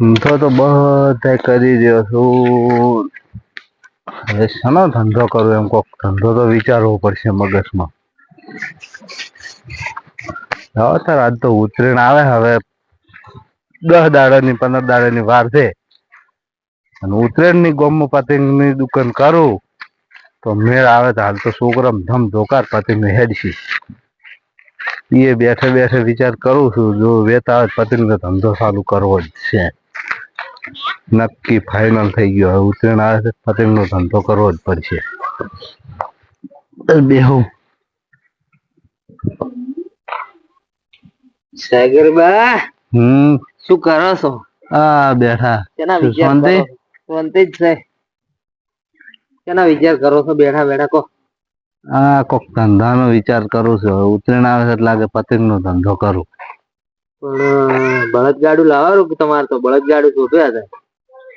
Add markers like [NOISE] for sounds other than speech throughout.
ધંધો તો બધા કરી રહ્યો છું હવે શાનો ધંધો કરું એમ કોક ધંધો તો વિચારવો પડશે મગજમાં. હવે સર આજ તો ઉતરીને આવે, હવે દસ દાડાની, પંદર દાડાની વાર છે. અને ઉત્તરાયણની ગોમમાં પતંગની દુકાન કરું, તો મેળ આવે તો હાલ તો છોકરા ધમ ધોકાર પતંગ હેડશી એ બેઠે બેઠે વિચાર કરું છું, જો વેતા આવે પતંગ ધંધો ચાલુ કરવો જ છે. નક્કી ફાઇનલ થઈ ગયો. હવે ઉત્તરાયણ આવે છે પતંગ નો ધંધો કરવો જ પડશે. બેહું. સાગરબા હમ. શું કરો છો? આ બેઠા. કેના વિચાર શાંતિ? શાંતિ જ છે. કેના વિચાર કરો છો? બેઠા બેઠા કો આ કોક ધંધાનો વિચાર કરું છું. હવે ઉત્તરાયણ આવે છે એટલે લાગે પતંગ નો ધંધો કરું. પણ બળદગાડું લાવવાનું તમારે તો? બળદગાડું શોધ્યા હતા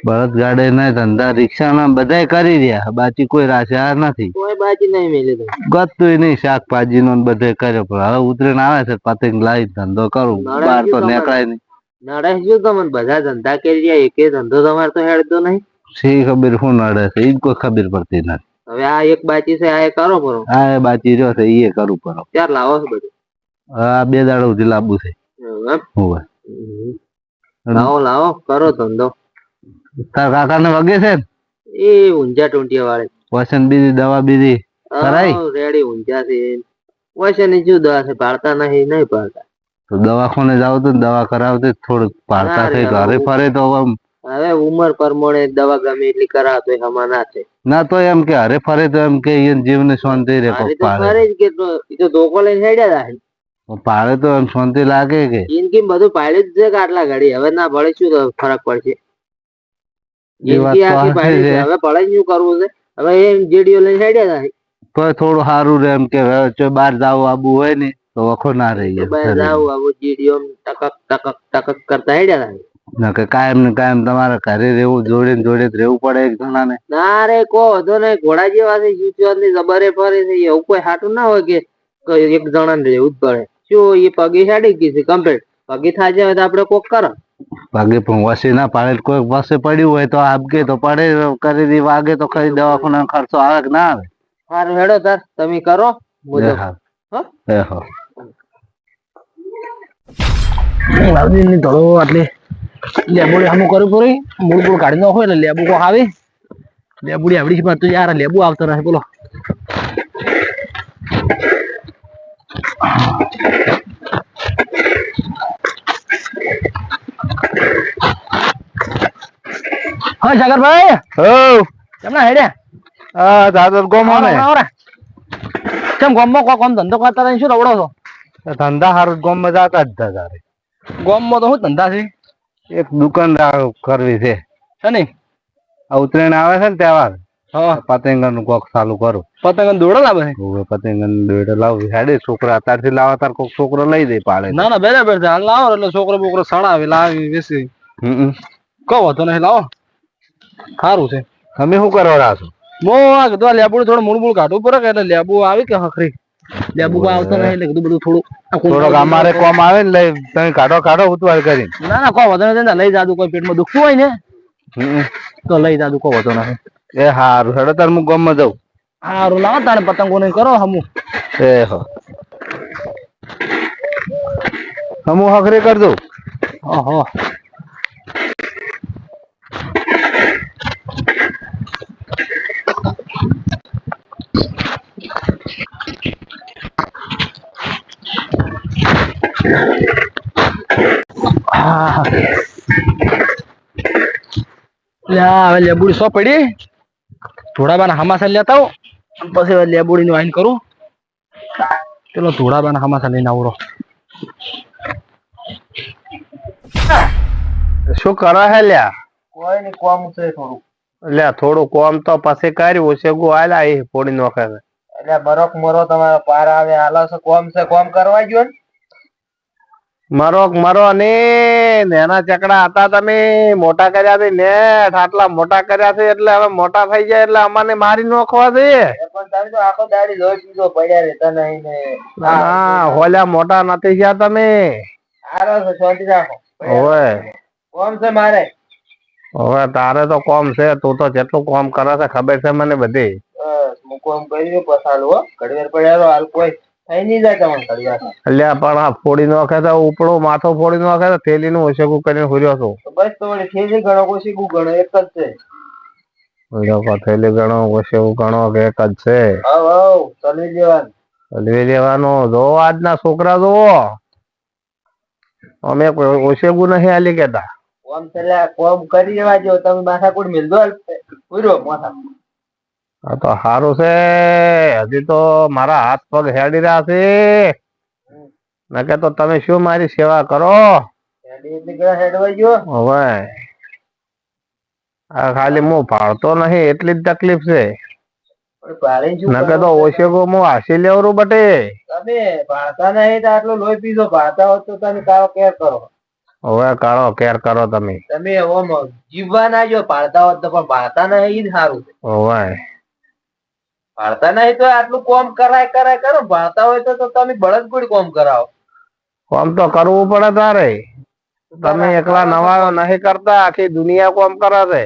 બળદગાડે ના ધંધા રિક્ષાના બધાય કરી રહ્યા. બાકી કોઈ રાખ્યા નથી. કોઈ બાજી નહીં મેલી ગતું નહીં શાકભાજી નો બધે કર્યો. પણ હવે ઉતરીને આવે છે પતંગ લાવી ધંધો કરું. બહાર તો નીકળાય નહીં. નડે શું તમને બધા ધંધા કરી રહ્યા એકે ધંધો તમારે તો હેડતો નહીં. શી ખબર શું નડે છે? એ કોઈ ખબર પડતી નથી. હવે આ એક બાચી છે આ એ કરો કરો આ એ બાચી રહ્યો છે એ કરું પરો. ત્યાર લાવો છો બધું? આ બે દાડા સુધી લાંબુ છે? હોવે લાવો લાવો કરો ધંધો. તાર કાકાને વગે છે? એ ઊંઝા ટૂંટિયા વાળે. વસન બીજી દવા બીજી? કરાઈ? રેડી ઊંઝા છે. વસનની શું દવા છે? પાડતા નહીં નહીં પાડતા. તો દવાખાને જાવ તો દવા કરાવતી થોડું પાડતા થઈ ઘરે ફરે તો હવે ઉંમર પ્રમાણે દવા ગમે એટલી કરાવતો હમા ના છે ના તો એમ કે હરે ફરે તો એમ કે જીવને શાંતિ રે ફરે જ કે તો ધોકો લઈને હેડ્યા હતા પાડે તો એમ શાંતિ લાગે કે? જિંદગી બધું પાડ્યું જ છે આટલા ઘડી. હવે ના ભળે શું ફરક પડશે. હવે પડે કરવું છે. હવે એ જેડીઓ લઈને હેડ્યા હતા થોડું સારું રે એમ કે જો બહાર જાવ આબુ હોય ને તો વખો ના રહી બહાર જાવ આવું જીડીઓ ટકક ટકક ટકક કરતા હેડ્યા ના કે કાયમ ને કાયમ તમારે ઘરે રહેવું જોડે જોડે જ રહેવું પડે એક જણા ને ના રે કો વધો નહીં. ઘોડા જેવા છે ની જબરે ફરે છે. એવું કોઈ હાટું ના હોય કે એક જણા ને રહેવું જ પડે. શું એ પગે હેડી ગઈ છે કમ્પ્લીટ પગે થાય તો આપડે કોક કરો વાગે પણ વસી ના પાડે કોઈ વસે પડ્યું હોય તો આપગે તો પડે કરી દી વાગે તો ખરી દવાખાના ખર્ચો આવે કે ના આવે. સારું હેડો તાર તમે કરો એ મુજબ હા હા? એ હા લાવજી થોડો આટલી. લેબુડી આમ કરું પૂરી મૂળ મૂળ કાઢી નાખો એટલે લેબુ કો આવે. લેબુડી આવડી છે પણ તું યાર લેબુ આવતો રહે બોલો. હા સાગરભાઈ હો. કેમના હેડે આ દાદર ગોમાં ને કેમ ગોમમાં કોક આમ ધંધો કરતા રહી શું રવડો છો? ધંધા હારું ગોમાં જાતા જ તારે. ગોમમાં તો શું ધંધા છે? એક દુકાન કરવી છે. છે ને આ ઉત્તરાયણ આવે છે ને તહેવાર. હા. પતંગનું કોક ચાલુ કરું. પતંગ દોડો લાવે છે? પતંગનું દોડે લાવું. હેડે છોકરા અત્યારથી લાવા તાર કોક છોકરો લઈ દે પાડે. ના ના બરાબર છે. લાવો એટલે છોકરો બોકરો સડાવે લાવી વેસી હમ કહો વાંધો નહીં લાવો. સારું છે. તમે શું કરવા છો? મો આ કીધું આ લેબુ થોડું મૂળ મૂળ કાઢવું પડે એટલે લેબુ આવી કે હખરી? લેબુ કોઈ આવતો એટલે કીધું બધું થોડું થોડોક અમારે કોમ આવે ને લઈ તમે કાઢો કાઢો ઉતવાળ કરીને. ના ના કહો વાંધો નહીં લઈ જાદુ કોઈ પેટમાં દુખતું હોય ને તો લઈ જાદુ કહો વાંધો નહીં એ હારું હેડો તાર હું ગામમાં જાઉં. સારું લાવો તારે પતંગો નહીં કરો હમું. એ હો. હમું હખરી કરજો ઓહો હા. હવે લેબુડી સો પડી. ધોળાબાના હમાસા લેતા આવો. પછી હવે લેબુડી નું આઈન કરું. પેલો ધોળાબાના હમાસા લઈને આવરો. શું કરો હે લ્યા? કોઈ ની કોમ છે થોડું. લ્યા થોડું કોમ તો પછી કર્યું છે ગો આલા એ ફોડી નોખે છે. એટલે બરોક મરો તમારો પાર આવે હાલો છે કોમ છે કોમ કરવા ગયો ને? મરો મારો અને નેના ચકડા હતા તમે. મોટા કર્યા છે ને આટલા મોટા કર્યા છે, એટલે હવે મોટા થઈ જાય એટલે અમાને મારી નોખવા છે હા હોલ્યા મોટા નથી ગયા તમે. હવે તારે તો કોમ છે, તું તો જેટલું કોમ કરે છે, ખબર છે મને બધી. હું કોમ કરી પડ્યા હાલ કોઈ અલ્યા પણ આ ફોડી નાખે તો ઉપડું માથું ફોડી નાખે તો થેલીનું ઓછેકું કરીને હુર્યો છું બસ તો વળી થઈ ગણો કોઈ ગણો એક જ છે. લોકો થેલી ગણો ઓછેકું ગણો કે એક જ છે. હવ હવ ચલી જવાનું હલવી દેવાનું જો આજના છોકરા જોવો. અમે ઓછેકું નહીં હાલી કેતા. કોમ કરી લેવા જો તમે માથાકૂટ મિલદો પૂરો માથા. આ તો સારું છે. હજી તો મારા હાથ પગ હેડી રહ્યા છે. નકે તો તમે શું મારી સેવા કરો? હવે. આ ખાલી હું ફાળતો નહીં એટલી જ તકલીફ છે. નકે તો? ઓછેકો હું હાસી લેવરું બટે. તમે ભાળતા નહીં તો આટલો લોહી પીધો ભાળતા હોત તો તમે કાળો કેર કરો. હવે કાળો કેર કરો તમે. તમે ઓમ જીવવા ના જો ભાળતા હોત તો પણ ભાળતા નહીં એ જ સારું હવે. ભાળતા નહીં તો આટલું કોમ કરાય કરાય કરો. ભણતા હોય તો તમે બળદગુડી કોમ કરાવો. કોમ તો કરવું પડે તારે. તમે એકલા નવા નહીં કરતા આખી દુનિયા કોમ કરે છે.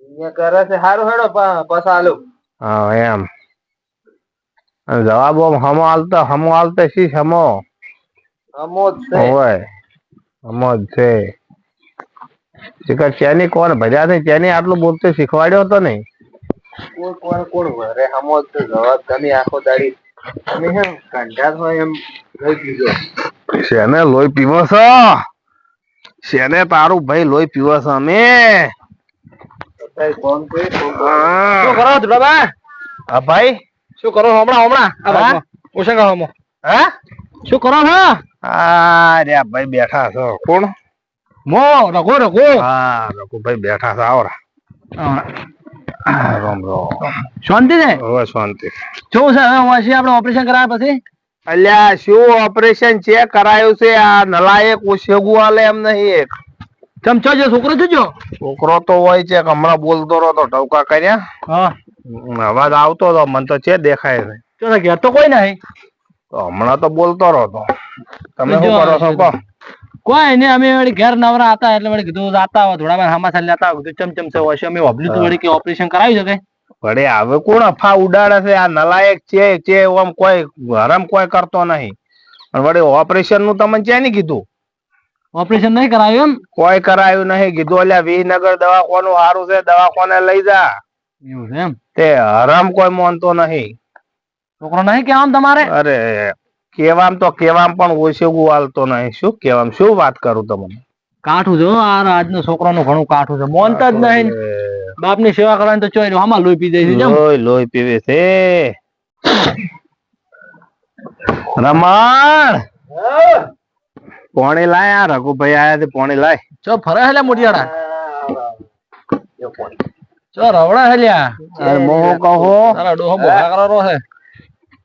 દુનિયા કરે છે. સારું હેડો પસાલું હા એમ. જવાબ આમ હમો હાલતો હમો હાલતો શી હમો? હમો જ છે. હોય હમો જ છે. શીખર ચેની કોણ ભર્યા છે? ચેની આટલું બોલતું શીખવાડ્યો હતો ને કોણ કોણ કોણ વરે હમો તો જવાબ તમે આખો દાડી તમે હે ને હોય એમ લઈ પીજો શેને લોહી પીવો છો? શેને તારું ભાઈ લોહી પીવો છો અમે? કઈ કોમ કરી. છો શું કરો ધુડાબા હા ભાઈ? શું કરો હમણાં હમણાં? આ હા? બાજુમાં. ઓશંકા હમો? હા? શું કરો છો? આ રે ભાઈ બેઠા છો. કોણ? મો રઘુ રઘુ. હા રઘુભાઈ બેઠા છો આવરા. રામ રામ. શાંતિ છે હવે શાંતિ. જો છે હવે પછી આપણે ઓપરેશન કરાયા પછી? અલ્યા શું ઓપરેશન છે? કરાયું છે? આ નલાયક ઓછેગું આલે એમ નહીં એક. ચમચો જો છોકરો જોજો છોકરો તો હોય છે હમણાં બોલતો રહો તો ટવકા કર્યા. હા. અવાજ આવતો તો મને તો છે દેખાય છે. ઘેર તો કોઈ નહીં. હમણાં તો બોલતો રહો તો. તમે શું કરો છો કહો. કોઈ ને અમે વળી ઘેર નવરા હતા એટલે વળી કીધું જાતા હોય થોડા વાર હમાસા લેતા હોય કીધું ચમ ચમ છે હોય અમે વાપર્યું તું વળી કે ઓપરેશન કરાવી શકે? વડે હવે કોણ અફા ઉડાડે છે? આ નલાયક છે છે આમ કોઈ હરમ કોઈ કરતો નહીં. અને વડે ઓપરેશનનું તમને ચેની કીધું? ઓપરેશન નહીં કરાયું એમ? કોઈ કરાયું નહીં. કીધું અલ્યા વિનગર દવાખાનું સારું છે દવાખાને લઈ જા. એવું છે એમ? તે હરામ કોઈ માનતો નહીં. છોકરો નહીં આમ તમારે? અરે કેવામ તો કેવામ પણ ઓછેગું હાલતો નહીં. શું કેવામ? શું વાત કરું તમને? કાઠું જો આ આજનો છોકરાનું ઘણું કાઠું છે. મોનતા જ નહીં. બાપની સેવા કરવાની તો ચોઈ આમાં લોહી પી જાય છે લોહી લોહી પીવે છે. રમણ! પોણી લાય આ રઘુભાઈ આયા છે પોણી લાય. ચો ફરે હેલ્યા મોટિયાડા ચો રવડા હેલ્યા? મોહ કહો. તારા ડોહો બોખા કરો છે.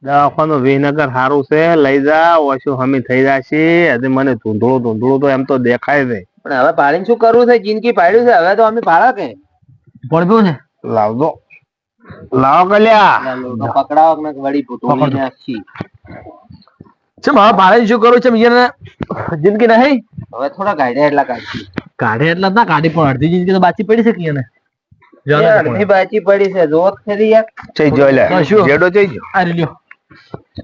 દવાખાનું વિનગર સારું છે લઈ જા ઓછું હમી થઈ જશે. હજી મને ધૂંધળું ધૂંધળું તો એમ તો દેખાય છે પણ હવે પાડીને શું કરવું છે? જિંદગી પાડ્યું છે? હવે તો અમે પાડા કે? પડ્યું છે? લાવજો. લાવો કલ્યા. પકડાવો ને વળી નાખી ચમ હવે ભાડે શું કરું? છે એને જિંદગી નહીં? હવે થોડા કાઢ્યા એટલા કાઢી કાઢે એટલા ના કાઢી પણ અડધી જિંદગી તો બાચી પડી છે કે એને અડધી બાચી પડી છે. જોત ખરી યાર. ચઈ જો લે. જેડો ચઈ જો આ રહ્યો.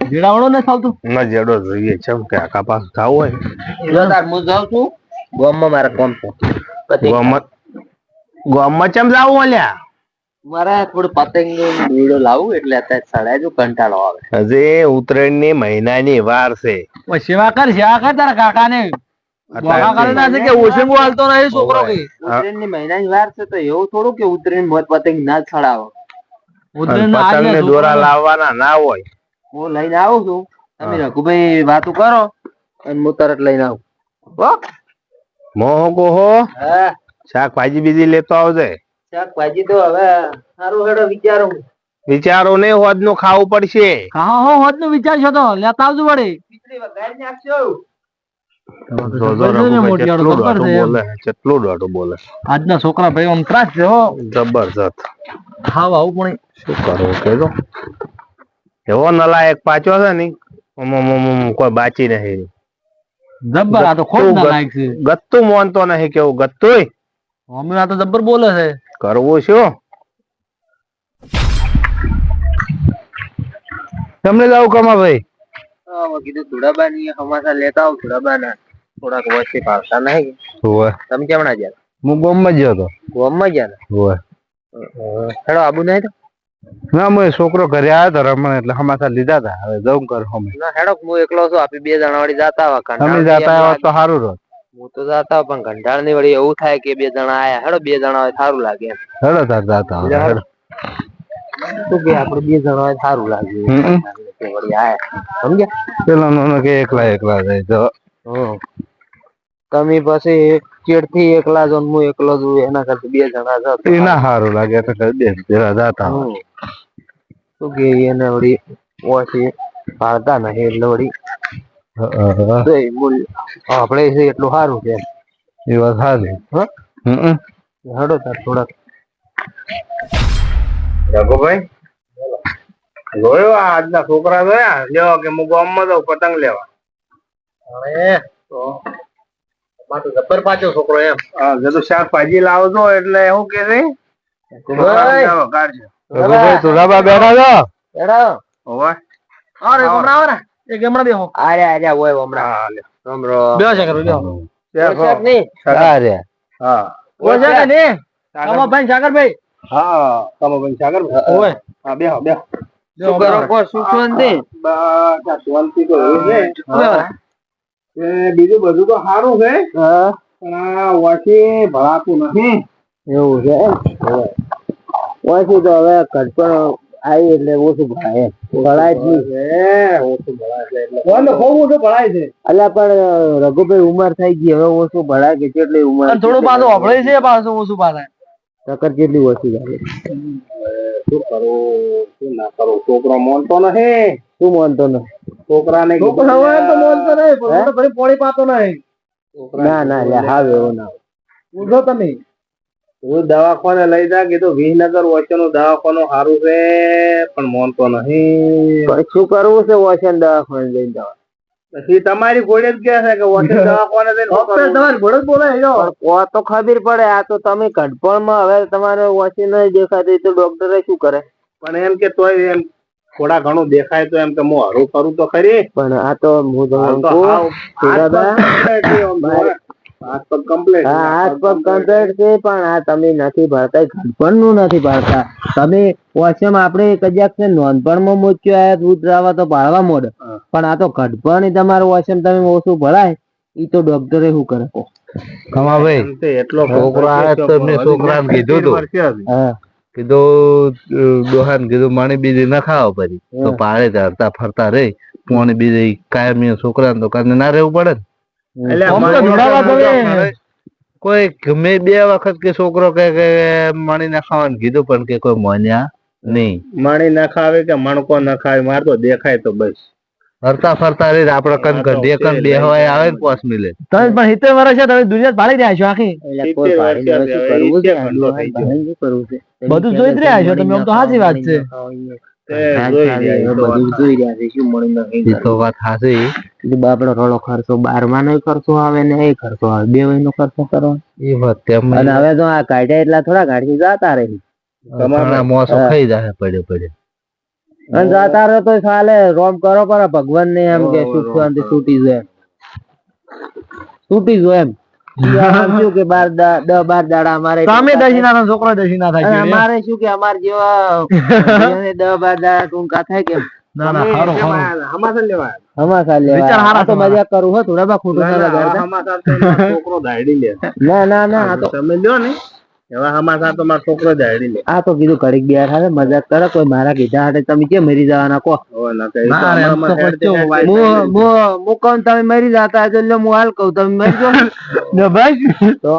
જીડાવડો ને ચાલતું ના જેડો જોઈએ છે કે આખા પાસ થાવ હોય. જો તાર હું જાઉં છું ગામમાં મારા કોમ છે. પછી ગોમત ગોમત ચમ જાવું ઓલ્યા મારે થોડું પતંગ દોરડો લાવું એટલે અત્યારે સડાય જો કંટાળો આવે. હજે ઉત્તરાયણની મહિનાની વાર છે. સેવા કર સેવા કર તારા કાકા ને બોખા ના છે કે ઓછેંગો હાલતો રહે છોકરો કે? ઉત્તરાયણની મહિનાની વાર છે તો એવું થોડું કે ઉત્તરાયણ મોત પતંગ ના જ સડાવો ઉત્તરાયણ ના પતંગ આજે ને દોરા લાવવાના ના હોય. હું લઈને આવું છું. તમે રઘુભાઈ વાતો કરો અને હું તરત લઈને આવું. હો? મોહ કહો હા. શાકભાજી બીજી લેતો આવજે. શાકભાજી તો હવે સારું હેડો વિચારો વિચારો ને હોદનું ખાવું પડશે. હા હો હોદનું વિચાર છો તો. લેતા આવજો વળી. ખીચડી વઘારી નાખશો. જો જો ખબર છે ને રઘુભાઈ મોટિયાળો, કેટલું ખબર દોઢું છે એમ. બોલે કેટલું દોઢું બોલે. આજના છોકરા ભાઈ આમ ત્રાસ છે હો. જબરજસ્ત. હા આવું પણ. શું કરવું કેજો એવો નલાયક પાછો છે ને કોઈ બાચી નહીં જબ્બર આ તો ખોટ નલાયક ગત્તુ છે. ગત્તુ મોનતો નહીં કેવું ગત્તુંય મમ્મી આ તો જબ્બર બોલે છે. કરવું શું તમને જાવ કમા ભાઈ? હા, મેં કીધું ધુડાબાની હમાસા લેતા આવ ધુડાબાના થોડાક વચ્ચે પાડતા નહીં. તમે કેમણા ગયા? હું ગોમમાં જ ગયો તો ગોમમાં ગયા ને? હોવે. હેડો આબુ નહીં તો? ના હું છોકરો ઘરે આવ્યો તો રમણ એટલે હમાસા લીધા હતા હવે જવું કર હમે. ના હેડો હું એકલો છું. આપી બે જણા વળી જાતા આવા તમે જાતા નહીં તો સારું રહો. હું તો જાતા પણ કંટાળની વળી એવું થાય કે બે જણા આયા. હેડો બે જણા હોય સારું લાગે. હેડો તાર જાતા હેડો. શું કે આપણે બે જણા હોય સારું લાગે. વળી આયા. સમજ્યા? પેલા નો કે એકલા એકલા જાય તો. હમ. તમે પછી ચેડથી એકલા જો હું એકલો જ એના કરતા બે જણા જતા એના સારું લાગે કહી દે પેલા જાતા હોય. કે એને વળી ઓછી પાડતા નહીં એટલે વળી આપણે છે એટલું સારું છે. એ વાત સારી હડો તાર થોડાક. રઘુભાઈ? જોયો આજના છોકરા જોયા? લેવા કે હું ગામમાં જાઉં પતંગ લેવા. અરે તો જબ્બર પાછો છોકરો એમ. હા કીધું શાકભાજી લાવજો એટલે શું કે છે? બેહો. બેહો શું કરો શું શાંતિ બીજું બધું તો સારું છે. પણ આ વાંચી ભરાતું નથી. એવું છે ઓછી તો હવે ઘટપણ આવી એટલે ઓછું ભણાય એમ. ભણાય જ નહીં. હે, ઓછું ભણાય છે. એટલે. બહુ ઓછું ભણાય છે. અલ્યા પણ રઘુભાઈ ઉંમર થઈ ગઈ હવે ઓછું ભણાય કે કેટલી ઉંમર થોડું પાછું હભળે છે પાછું ઓછું પાછા. ટક્કર કેટલી ઓછી ચાલે શું કરો શું ના કરો? છોકરો મોનતો નથી. શું મોનતો નથી? છોકરાને છોકરા તો બોલતો નહીં, પણ તો ફરી પોળી પાતો નહીં. ના ના લે. હાવ એવો ના હોય. તમે. હું દવાખાને લઈ જા કીધું વિસનગર વચ્ચેનું દવાખાનું સારું છે પણ માનતો નહીં. શું કરવું છે વોશન દવાખાને લઈને જવા? પછી તમારી ઘોડે જ કે છે કે વચ્ચે [LAUGHS] દવાખાને જઈને ડોક્ટર તમારી ઘોડે જ બોલે જો. કો તો ખબર પડે આ તો તમે ઘટપણમાં હવે તમારે વોશિંગ નહીં દેખાતી તો ડોક્ટરે શું કરે? પણ એમ કે તોય એમ થોડા ઘણું દેખાય તો એમ કે હું હરું કરું તો ખરી. પણ આ તો હું હાથ પગ. હા હાથ કમ્પ્લીટ છે. પણ આ તમે નથી ભરતા ઘટપણનું નથી ભરતા તમે વોશમ આપણે કજાક છે નોંધપણમાં મૂક્યો આયા દૂધ રાવા તો પાડવા મોડે પણ આ તો ઘટપણ તમારું વોશમ તમે ઓછું ભરાય ઈ તો ડોક્ટરે શું કરે? કમાભાઈ એટલો છોકરો આવે તો એમને છોકરાને કીધું હતું હા. કીધું ડોહાન કીધું માણી બીજી ના ખાવા પડી. તો. પાડે હરતા ફરતા રે પોણી બીજી કાયમી છોકરા તો કાને ના રહેવું પડે. કોઈ ગમે બે વખત કે છોકરો કે કે માણી ના ખાવાનું કીધું પણ કે કોઈ મોન્યા નહીં. માણી ના ખાવે કે મણકો ના ખાવે માર તો દેખાય તો બસ. ફરતા ફરતા રે આપડે કન કન બે કન બે હવાય આવે ને પોસ મિલે. તમે પણ હિતે વર્ષ છે તમે દુનિયા ભાળી રહ્યા છો આખી. એટલે કરવું છે? શું કરવું છે? બધું જોઈ રહ્યા છો તમે, આમ તો સાચી વાત છે. તે જોઈ રહ્યા એ તો બધું જોઈ રહ્યા છે શું મળી તો વાત હાસી બાપડો થોડો ખર્ચો બારમા નો ખર્ચો આવે ને એ ખર્ચો આવે બે નો ખર્ચો કરો. એ વાત તેમ અને હવે તો આ કાઢ્યા એટલા થોડા કાઢી જતા રહી. ઘણા મોસો. ખાઈ જાય પડે પડ્યો અને જતા રહે તો ચાલે રોમ કરો પર ભગવાન ને એમ કે સુખ શાંતિ છૂટી એમ છૂટી જો એમ. કે બાર દા- બાર દાડા અમારે તમે દશીના છોકરો દશીના થાય અમારે શું કે અમાર જેવા જેને બાર દાડા ટૂંકા થાય કે [LAUGHS] ના ના ના, ના ના, લગાડતા હવે હમાસર તો મારો છોકરો લે. આ તો કીધું ઘડીક મજાક કરે કોઈ કીધા તમે જવાના કહો. ભાઈ, હું તમે મરી જતા હશો એટલે હું હાલ કહું તમે મરી જાઓ. [LAUGHS] ને તો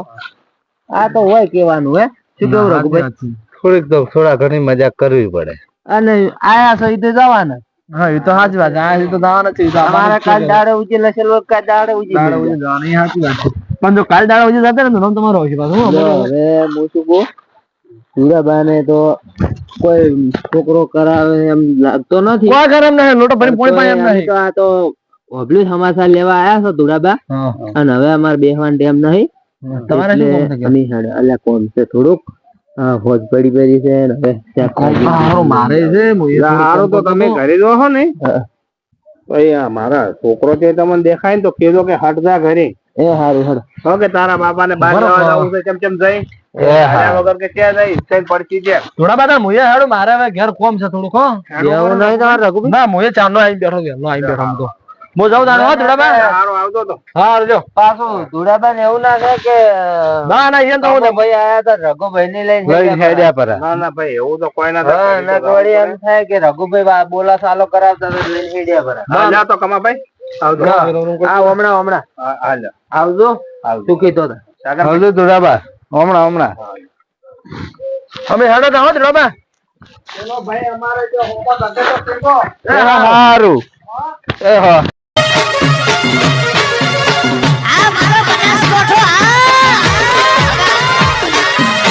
આ તો હોય કેવાનું હે? શું કેવું રઘુભાઈ? છે. થોડીક તો થોડા ઘણી મજાક કરવી પડે. અને આયા છો તો જવાના. હા એ તો સાચી વાત આયા તો એ તો અમારા કાલ દાડે ઉજી લસેલ કાલ દાડે ઉજી દાડો ઉજી જવાનું, સાચી વાત છે. પણ જો કાલ દાડા ઉજી જતા ને તો નામ તમારો હશે પાછું. હવે હું શું કહું? સુરાબાને તો કોઈ છોકરો કરાવે એમ લાગતો નથી. કોઈ કરે એમ નહીં, લોટો ભરીને પોણી પાય એમ નહીં. તો આ તો ઓબલી સમાચાર લેવા આયા છો ધુડાબા અને હવે અમારે બેહવાન ટેમ નહીં. તમારે શું કામ છે એટલે અલ્યા કોમ છે થોડુંક? ફોજ પડી પડી છે હવે મારે છે સારું તો તમે. ઘરે રહો ને. મારા છોકરો છે તમને દેખાય ને તો કેજો કે હટજા ઘરે. એ હારું હેડો હો કે તારા બાપા ને બહાર. જવા જવું છે ચમ ચમ જઈ? એ હા. વગર કે ક્યાં જઈ? થઈને પડતી છે. થોડા બધા મુએ હેડો મારે હવે ઘેર કોમ છે થોડું કો એવું નહીં તમારે રઘુ ના મુએ ચાંદલો આવીને બેઠો વેલો આવીને બેઠો હું તો. મો જાઉં તાણે હા થોડા બા સારું આવતો તો હા જો. પાછો ધુડાબા ને એવું ના થાય કે ના ના એ તો હું ભાઈ આયા તા રઘુભાઈ ને લઈને ભાઈ હેડ્યા પર. ના ના ભાઈ એવું તો કોઈ ના થાય. ના કોડી એમ થાય કે રઘુભાઈ બોલા સાલો કરાવતા તો લઈને હેડ્યા પર. ના તો કમા કમાભાઈ. આવજો. હા, આ હમણાં હમણાં. હા, હા, જા. આવજો. સુખી તો? હમણાં હમણાં. અમે હેડો તા હો થોડા બા ચલો ભાઈ અમારે જો હોમવર્ક હશે તો કહેજો. એ હારું. એ હા.